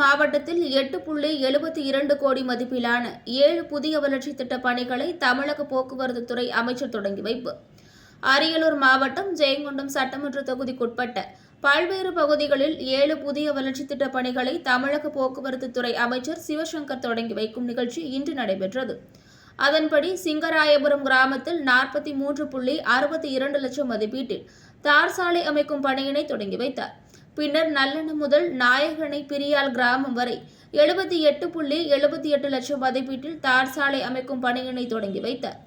மாவட்டத்தில் எட்டு புள்ளி எழுபத்தி இரண்டு கோடி மதிப்பிலான ஏழு புதிய வளர்ச்சி திட்ட பணிகளை தமிழக போக்குவரத்து துறை அமைச்சர் தொடங்கி வைப்பு. அரியலூர் மாவட்டம் ஜெயங்கொண்டம் சட்டமன்ற தொகுதிக்குட்பட்ட பல்வேறு பகுதிகளில் ஏழு புதிய வளர்ச்சி திட்ட பணிகளை தமிழக போக்குவரத்து துறை அமைச்சர் சிவசங்கர் தொடங்கி வைக்கும் நிகழ்ச்சி இன்று நடைபெற்றது. அதன்படி சிங்கராயபுரம் கிராமத்தில் நாற்பத்தி மூன்று புள்ளி அறுபத்தி இரண்டு லட்சம் மதிப்பீட்டில் தார் சாலை அமைக்கும் பணியினை தொடங்கி வைத்தார். பின்னர் நல்லெண்ண முதல் நாயகனை பிரியால் கிராமம் வரை எழுபத்தி எட்டு புள்ளி எழுபத்தி எட்டு லட்சம் மதிப்பீட்டில் தார் சாலை அமைக்கும் பணியினை தொடங்கி வைத்தார்.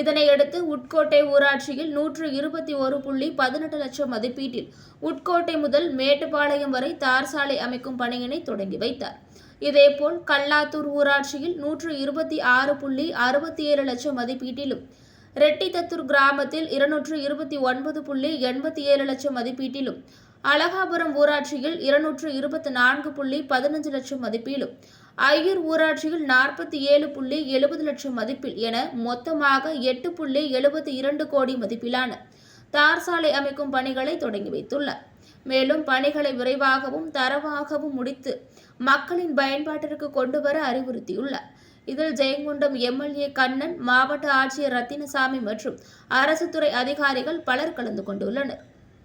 இதனையடுத்து உட்கோட்டை ஊராட்சியில் நூற்று இருபத்தி ஒரு புள்ளி பதினெட்டு லட்சம் மதிப்பீட்டில் உட்கோட்டை முதல் மேட்டுப்பாளையம் வரை தார் சாலை அமைக்கும் பணியினை தொடங்கி வைத்தார். இதேபோல் கல்லாத்தூர் ஊராட்சியில் நூற்று இருபத்தி ஆறு புள்ளி அறுபத்தி ஏழு லட்சம் மதிப்பீட்டிலும் ரெட்டித்தத்தூர் கிராமத்தில் இருநூற்று இருபத்தி ஒன்பது புள்ளி எண்பத்தி ஏழு லட்சம் மதிப்பீட்டிலும் அழகாபுரம் ஊராட்சியில் இருநூற்று இருபத்தி நான்கு புள்ளி பதினஞ்சு லட்சம் மதிப்பிலும் ஐயூர் ஊராட்சியில் நாற்பத்தி ஏழு புள்ளி எழுபது லட்சம் மதிப்பில் என மொத்தமாக எட்டு புள்ளி எழுபத்தி இரண்டு கோடி மதிப்பிலான தார் சாலை அமைக்கும் பணிகளை தொடங்கி வைத்துள்ளார். மேலும் பணிகளை விரைவாகவும் தரவாகவும் முடித்து மக்களின் பயன்பாட்டிற்கு கொண்டு வர அறிவுறுத்தியுள்ளார். இதில் ஜெயங்கொண்டம் எம்எல்ஏ கண்ணன் மாவட்ட ஆட்சியர் ரத்தினசாமி மற்றும் அரசு துறை அதிகாரிகள் பலர் கலந்து கொண்டுள்ளனர்.